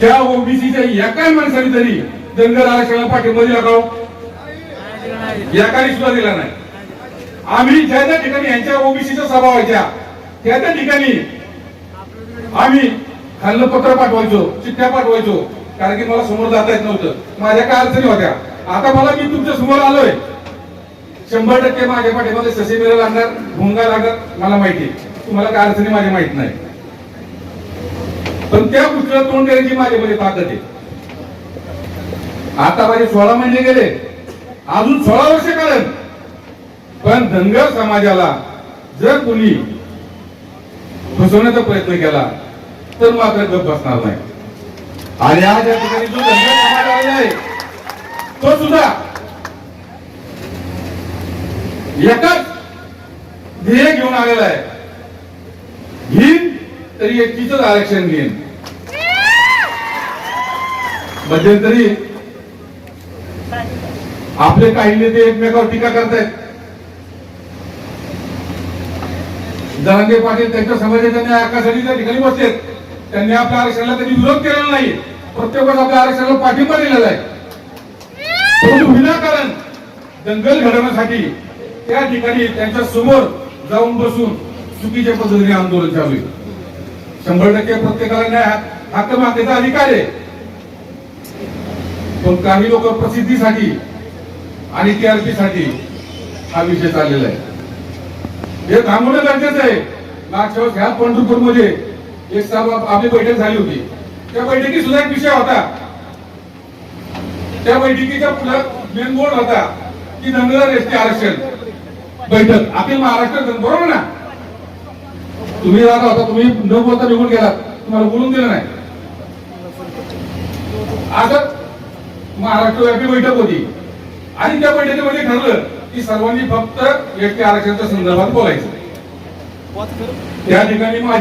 त्या ओबीसीच्या एकाही माणसाने तरी धनगर आरक्षणाला पाठिंबा दिला का हो? एकाने सुद्धा दिला नाही. आम्ही ज्या त्या ठिकाणी यांच्या ओबीसीच्या सभा व्हायच्या त्या त्या ठिकाणी आम्ही खाल्लं पत्र पाठवायचो चिठ्ठ्या पाठवायचो कारण की मला समोर जाता येत नव्हतं. माझ्या काय अडचणी होत्या? आता मला मी तुमच्यासमोर आलोय. शंभर टक्के माझ्या पाठीमध्ये ससे मिळेल लागणार भुंगा लागणार मला माहिती तुम्हाला काय अडचणी माझी माहीत नाही. पण त्या गोष्टीला तोंड द्यायची माझ्यामध्ये ताकद आहे. आता माझे सोळा महिने गेले. अजून सोळा वर्ष कारण पण धनगर समाजाला जर कोणी फसवण्याचा प्रयत्न केला तर मात्र गप बसणार नाही. आणि आज या ठिकाणी जो धनगर समाज आलेला आहे तो सुद्धा एकाच ध्येय घेऊन आलेला आहे. घेईन तरी एकटीच आरक्षण घेईन. मध्यंतरी आपले काही नेते एकमेकावर टीका करतायत. जरांगे पाटील त्यांच्या समाजाच्या न्याय हक्कासाठी त्या ठिकाणी बसलेत. त्यांनी आपल्या आरक्षणाला त्यांनी विरोध केलेला नाही प्रत्येकच आपल्या आरक्षणाला पाठिंबा दिलेला आहे. परंतु विनाकारण दंगल घडवण्यासाठी त्या ठिकाणी त्यांच्यासमोर जाऊन बसून चुकीच्या पद्धतीने आंदोलन चालू आहे. शंभर टक्के प्रत्येकाला न्याय हक्क मागण्याचा अधिकार आहे. पण काही लोक प्रसिद्धीसाठी आणि टीआरपीसाठी हा विषय चाललेला आहे. हे थांबवणं गरजेचं आहे. मागच्या वेळेस ह्या पंढरपूरमध्ये एक साहेब आपली बैठक झाली होती. त्या बैठकीत सुद्धा एक विषय होता. त्या बैठकीच्या पुढे मेन बोर्ड होता की धनगर एसटी आरक्षण बैठक. आपली महाराष्ट्र बरोबर ना? तुम्ही जाता होता तुम्ही न बोलता निघून गेलात. तुम्हाला बोलून दिलं नाही आता महाराष्ट्र व्यापी बैठक होती. आणि त्या बैठकीमध्ये म्हणजे ठरलं की सर्वांनी फक्त व्यक्ती आरक्षणाच्या संदर्भात बोलायचं. त्या ठिकाणी माझी